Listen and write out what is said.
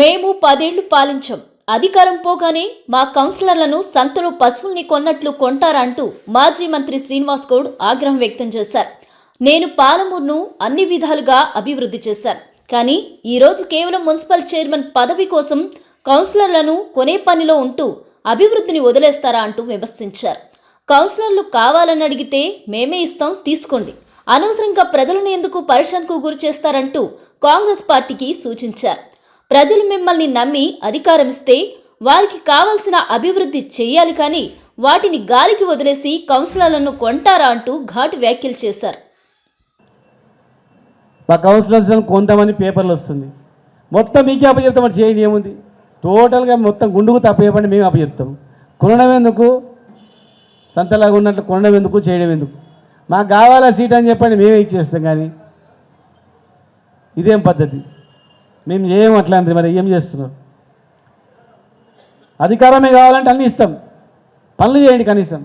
మేము పదేళ్ళు పాలించాం. అధికారం పోగానే మా కౌన్సిలర్లను సంతలో పశువుల్ని కొన్నట్లు కొంటారా అంటూ మాజీ మంత్రి శ్రీనివాస్ గౌడ్ ఆగ్రహం వ్యక్తం చేశారు. నేను పాలమూరును అన్ని విధాలుగా అభివృద్ధి చేశాను. కానీ ఈరోజు కేవలం మున్సిపల్ చైర్మన్ పదవి కోసం కౌన్సిలర్లను కొనే పనిలో ఉంటూ అభివృద్ధిని వదిలేస్తారా అంటూ విమర్శించారు. కౌన్సిలర్లు కావాలని అడిగితే మేమే ఇస్తాం తీసుకోండి. అనవసరంగా ప్రజలను ఎందుకు పరిశ్రమకు గురి చేస్తారంటూ కాంగ్రెస్ పార్టీకి సూచించారు. ప్రజలు మిమ్మల్ని నమ్మి అధికారం ఇస్తే వారికి కావలసిన అభివృద్ధి చేయాలి కానీ వాటిని గాలికి వదిలేసి కౌన్సిలర్లను కొంటారా అంటూ ఘాటు వ్యాఖ్యలు చేశారు. మా కౌన్సిలర్స్ కొందామని పేపర్లు వస్తుంది. మొత్తం మీకే అప్పచెప్తాం మరి చేయండి ఏముంది? టోటల్గా మొత్తం గుండుకు తప్పేయపండి మేము అప్పచెప్తాం కొనడం ఎందుకు? సంతలాగా ఉన్నట్లు కొనడం ఎందుకు? చేయడం ఎందుకు? మాకు కావాలా సీట్ అని చెప్పండి మేమే ఇచ్చేస్తాం కానీ ఇదేం పద్ధతి? మేము ఏం అట్లాంటిది మరి? ఏం చేస్తున్నారు అధికారమే కావాలంటే అన్నీ ఇస్తాం. పనులు చేయండి కనీసం.